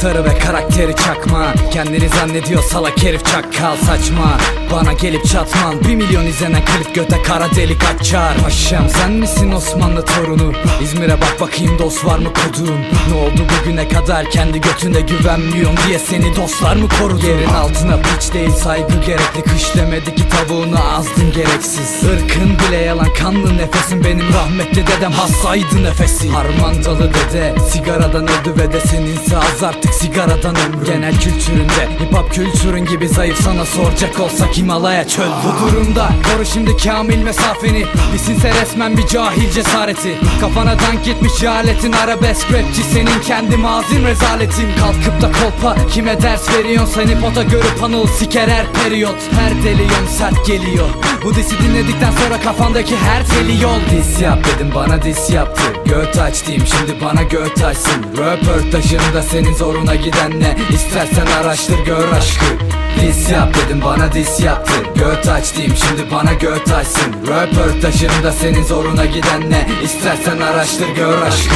Anahtarı ve karakteri çakma. Kendini zannediyor salak herif çakkal saçma. Bana gelip çatman Bir milyon izlenen klip göte kara delik açar. Paşam sen misin Osmanlı torunu? İzmir'e bak bakayım dost var mı kodun Ne oldu bugüne kadar kendi götüne güvenmiyorsun diye seni dostlar mı korudu Yerin altına piç değil saygı gerekli. Kış demedi ki tavuğunu azdın gereksiz. Irkın bile yalan kanlı nefesin. Benim rahmetli dedem hastaydı nefesi Harman dalı dede sigaradan öldü ve de seninse az artık sigaradan ömrü. Genel kültüründe hip hop kültürün gibi zayıf. Sana soracak olsak Himalaya çöl? Bu durumda koru şimdi kamil mesafeni. Bisinse resmen bir cahil cesareti. Kafana dank etmiş cehaletin arabesk rapçi Senin kendi mazin rezaletin. Kalkıp da kolpa kime ders veriyorsun? Seni pota görüp anıl siker her periyot. Her deli sert geliyor. Bu disi dinledikten sonra kafandaki her teli yol. Dis yap dedim bana dis yaptı. Göt aç diyeyim şimdi bana göt açsın. Röportajımda senin zoruna giden ne? İstersen araştır gör aşkı. Dis yap dedim bana dis yaptı. Göt aç diyeyim şimdi bana göt açsın. Röportajımda senin zoruna giden ne? İstersen araştır gör aşkı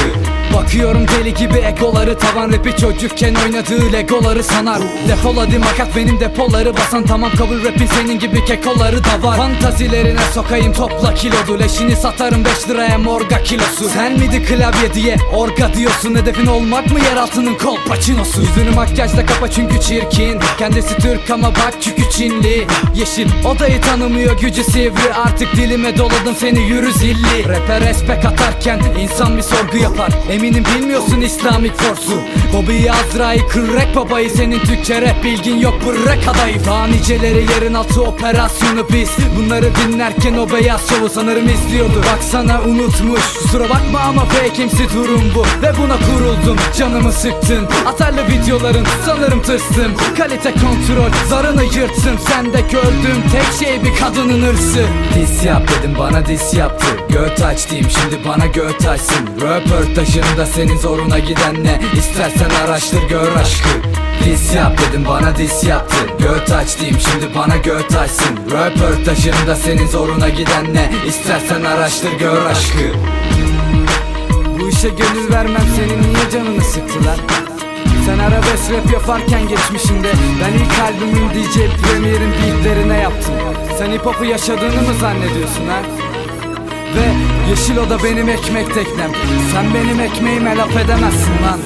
Bakıyorum deli gibi egoları tavan rapi çocukken oynadığı legoları sanar. Defol hadi makat benim depoları basan. Tamam kabul rapin senin gibi kekoları da var. Fantazilerine sokayım topla kilodu. Leşini satarım 5 liraya morga kilosu. Sen miydi klavye diye orga diyorsun? Hedefin olmak mı yer altının kolpaçinosu Yüzünü makyajla kapa çünkü çirkin. Kendisi Türk ama bak çünkü Çinli. Yeşil odayı tanımıyor gücü sivri. Artık dilime doladım seni yürü zilli. Rap'e respek atarken insan bir sorgu yapar Eminim bilmiyorsun İslamik forsu. Bobby Azra'yı kırrek babayı. Senin Türkçe rap bilgin yok bırrek adayı. Daha niceleri yerin altı operasyonu biz. Bunları dinlerken o beyaz şovu sanırım izliyordu. Baksana unutmuş kusura bakma ama fake'imsi durum bu. Ve buna kuruldum canımı sıktın. Atarlı videoların sanırım tırstım. Kalite kontrol zarını yırttım Sende gördüğüm tek şey bir kadının hırsı. Dis yap dedim bana dis yaptı. Göt aç diyeyim şimdi bana göt açsın Röportajımda senin zoruna giden ne? İstersen araştır gör aşkı. Dis yap dedim bana dis yaptı. Göt aç diyeyim şimdi bana göt açsın. Röportajımda senin zoruna giden ne? İstersen araştır gör aşkı. Bu işe gönül vermem senin niye canını sıktı lan sen arabesk rap yaparken geçmişinde Ben ilk albümüm DJ Premier'in beatlerine yaptım. Sen hip hop'u yaşadığını mı zannediyorsun ha? Yeşil oda benim ekmek teknem. Sen benim ekmeğime laf edemezsin lan.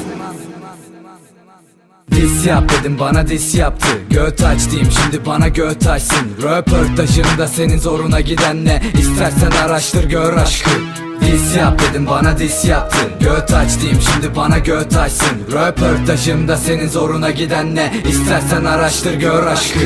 Dis yap dedim bana dis yaptı. Göt aç diyeyim şimdi bana göt açsın. Röportajımda senin zoruna giden ne? İstersen araştır gör aşkı. Dis yap dedim bana dis yaptı. Göt aç diyeyim şimdi bana göt açsın. Röportajımda senin zoruna giden ne? İstersen araştır gör aşkı